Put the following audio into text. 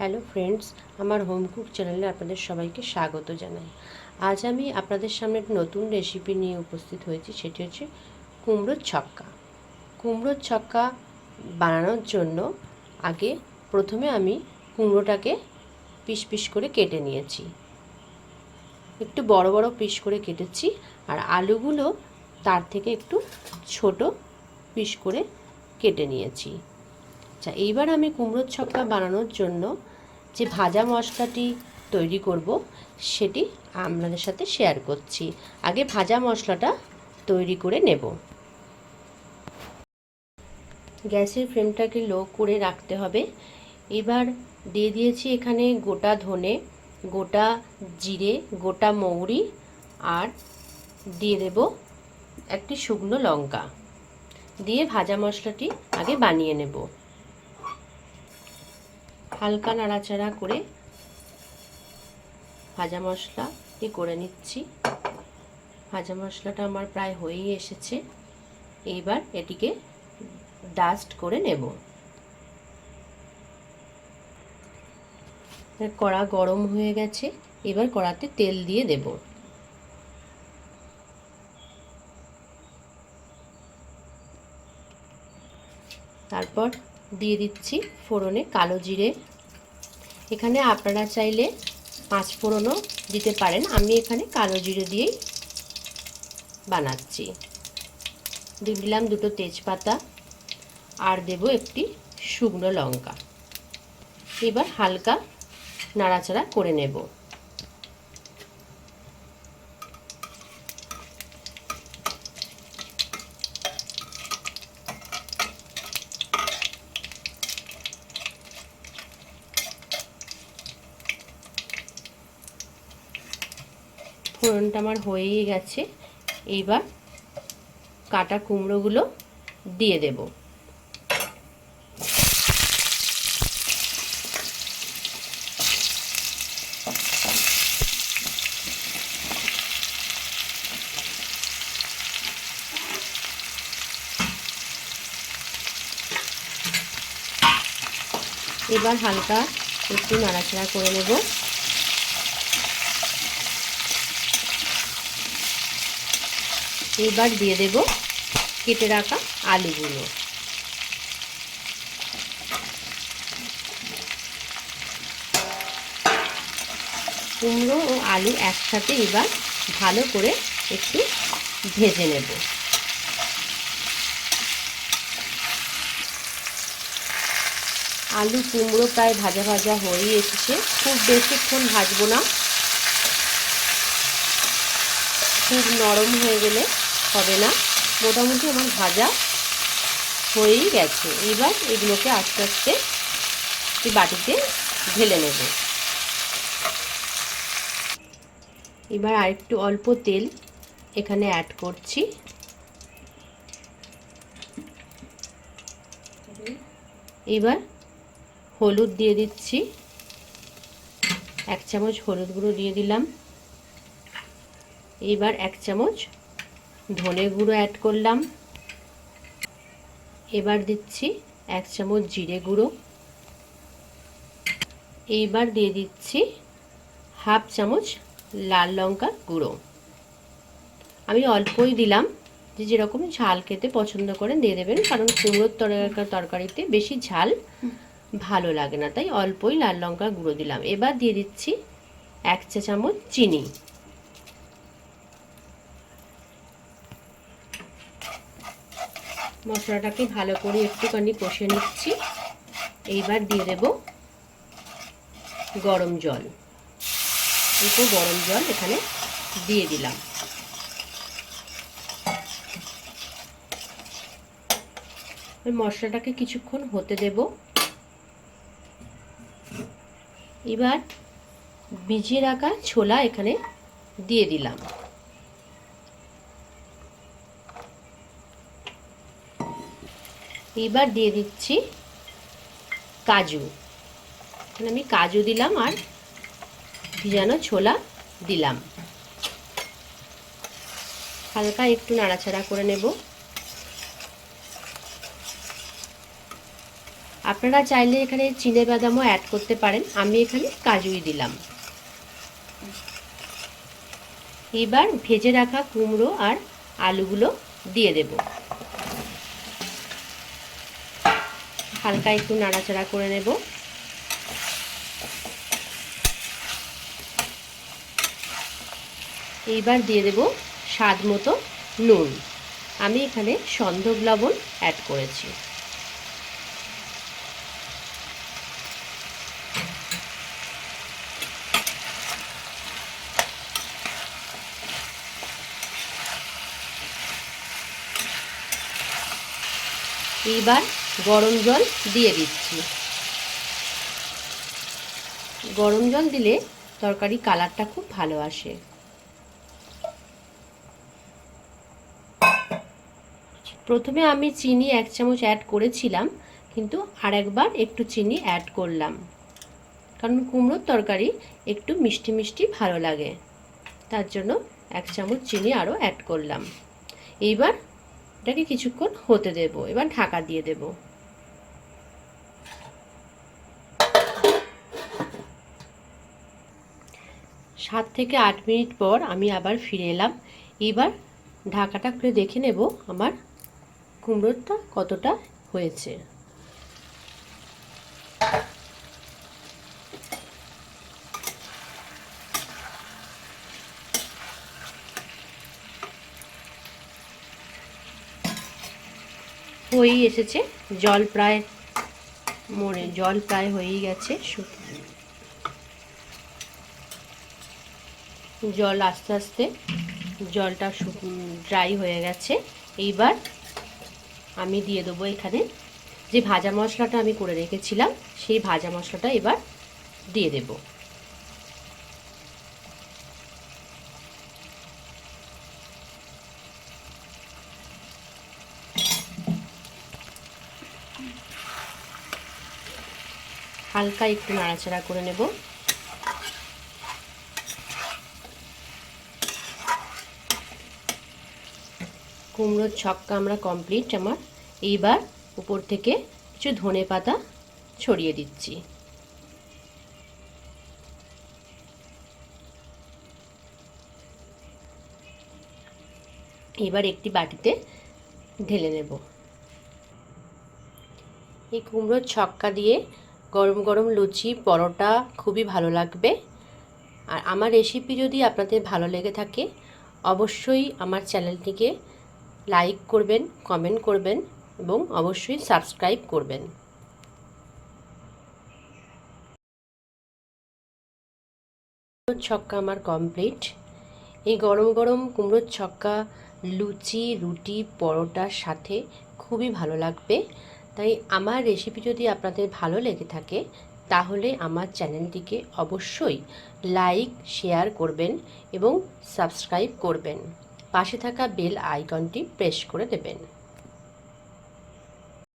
Hello friends আমার home cook চ্যানেলে আপনাদের সবাইকে স্বাগত জানাই। আজ আমি আপনাদের সামনে একটা নতুন রেসিপি নিয়ে উপস্থিত হয়েছি, সেটি হচ্ছে কুমড়োর ছক্কা। কুমড়োর ছক্কা বানানোর জন্য আগে প্রথমে আমি কুমড়োটাকে পিস পিস করে কেটে নিয়েছি। একটু বড় বড় পিস করে কেটেছি, আর আলুগুলো তার থেকে একটু ছোট পিস করে কেটে নিয়েছি। আচ্ছা এইবার আমি কুমড়োর ছক্কা বানানোর জন্য যে ভাজা মশলাটি তৈরি করব, সেটি আপনাদের সাথে শেয়ার করছি। আগে ভাজা মশলাটা তৈরি করে নেব। গ্যাসের ফ্লেমটাকে লো করে রাখতে হবে। এবার দিয়ে দিয়েছি এখানে গোটা ধনে, গোটা জিরে, গোটা মৌরি আর দিয়ে দেব একটি শুকনো লঙ্কা। দিয়ে ভাজা মশলাটি আগে বানিয়ে নেব। হালকা নাড়াচাড়া করে ভাজা মশলাটি করে নিচ্ছি। ভাজা মশলাটা আমার প্রায় হয়েই এসেছে। এইবার এটিকে ডাস্ট করে নেব। কড়া গরম হয়ে গেছে, এবার কড়াতে তেল দিয়ে দেব। তারপর দিয়ে দিচ্ছি ফোড়নে কালো জিরে এখানে আপনারা চাইলে পাঁচ ফোড়নও দিতে পারেন। আমি এখানে কালো জিরে দিয়েই বানাচ্ছি। দিলাম দুটো তেজপাতা আর দেব একটি শুকনো লঙ্কা। এবার হালকা নাড়াচাড়া করে নেব। ফোড়নটা আমার হয়েই গেছে। এইবার কাটা কুমড়োগুলো দিয়ে দেব। এবার হালকা একটু নাড়াচাড়া করে নেব। এবার দিয়ে দেব কেটে রাখা আলুগুলো। কুমড়ো ও আলু একসাথে এবার ভালো করে একটু ভেজে নেব। আলু কুমড়ো প্রায় ভাজা ভাজা হয়েই এসেছে, খুব বেশিক্ষণ ভাজবো না। খুব নরম হয়ে গেলে হবে না। মোটামুটি আমার ভাজা হয়েই গেছে। এবার এগুলোকে আস্তে আস্তে একটি বাটিতে ঢেলে নেব। এবার আরেকটু অল্প তেল এখানে অ্যাড করছি। এবার হলুদ দিয়ে দিচ্ছি। এক চামচ হলুদ গুঁড়ো দিয়ে দিলাম। এবার এক চামচ ধনে গুঁড়ো অ্যাড করলাম। এবার দিচ্ছি এক চামচ জিরে গুঁড়ো। এইবার দিয়ে দিচ্ছি হাফ চামচ লাল লঙ্কা গুঁড়ো। আমি অল্পই দিলাম, যে যেরকম ঝাল খেতে পছন্দ করেন দিয়ে দেবেন, কারণ কুমড়োর তরকার তরকারিতে বেশি ঝাল ভালো লাগে না, তাই অল্পই লাল লঙ্কা গুঁড়ো দিলাম। এবার দিয়ে দিচ্ছি এক চা চামচ চিনি। মশলাটাকে ভালো করে একটুখানি কষে নিচ্ছি। এইবার দিয়ে দেব গরম জল। একটু গরম জল এখানে দিয়ে দিলাম। মশলাটাকে কিছুক্ষণ হতে দেব। এবার ভিজিয়ে রাখা ছোলা এখানে দিয়ে দিলাম। এবার দিয়ে দিচ্ছি কাজু। এখানে আমি কাজু দিলাম আর ভিজানো ছোলা দিলাম। হালকা একটু নাড়াচাড়া করে নেব। আপনারা চাইলে এখানে চিনে বাদামও অ্যাড করতে পারেন। আমি এখানে কাজুই দিলাম। এবার ভেজে রাখা কুমড়ো আর আলুগুলো দিয়ে দেব। হালকা একটু নাড়াচাড়া করে নেব। এইবার দিয়ে দেব স্বাদ মতো নুন। আমি এখানে সন্ধব লবণ অ্যাড করেছি। এইবার গরম জল দিয়ে দিচ্ছি। গরম জল দিলে তরকারি কালারটা খুব ভালো আসে। প্রথমে আমি চিনি এক চামচ অ্যাড করেছিলাম, কিন্তু আরেকবার একটু চিনি অ্যাড করলাম। কারণ কুমড়োর তরকারি একটু মিষ্টি মিষ্টি ভালো লাগে। তার জন্য এক চামচ চিনি আরও অ্যাড করলাম। এইবার এটাকে কিছুক্ষণ হতে দেব। এবার ঢাকা দিয়ে দেব। সাত থেকে আট মিনিট পর আমি আবার ফিরে এলাম। এবার ঢাকাটা খুলে দেখে নেব আমার কুমড়োটা কতটা হয়েছে। হয়েই এসেছে, জল প্রায় মরে, জল প্রায় হয়েই গেছে জল আস্তে আস্তে জলটা ড্রাই হয়ে গেছে। এইবার আমি দিয়ে দেবো এখানে যে ভাজা মশলাটা আমি করে রেখেছিলাম, সেই ভাজা মশলাটা এবার দিয়ে দেবো। হালকা একটু নাড়াচাড়া করে নেব। কুমড়োর ছক্কা আমরা কমপ্লিট আমার। এইবার উপর থেকে কিছু ধনে পাতা ছড়িয়ে দিচ্ছি। এবার একটি বাটিতে ঢেলে নেব। এই কুমড়োর ছক্কা দিয়ে গরম গরম লুচি, পরোটা খুবই ভালো লাগবে। আর আমার রেসিপি যদি আপনাদের ভালো লেগে থাকে, অবশ্যই আমার চ্যানেলটিকে লাইক করবেন কমেন্ট করবেন এবং অবশ্যই সাবস্ক্রাইব করবেন। ছক্কা আমার কমপ্লিট এই গরম গরম কুমড়োর ছক্কা, লুচি, রুটি, পরোটার সাথে খুবই ভালো লাগবে। তাই আমার রেসিপি যদি আপনাদের ভালো লেগে থাকে, তাহলে আমার চ্যানেলটিকে অবশ্যই লাইক শেয়ার করবেন এবং সাবস্ক্রাইব করবেন। পাশে থাকা বেল আইকনটি প্রেস করে দেবেন।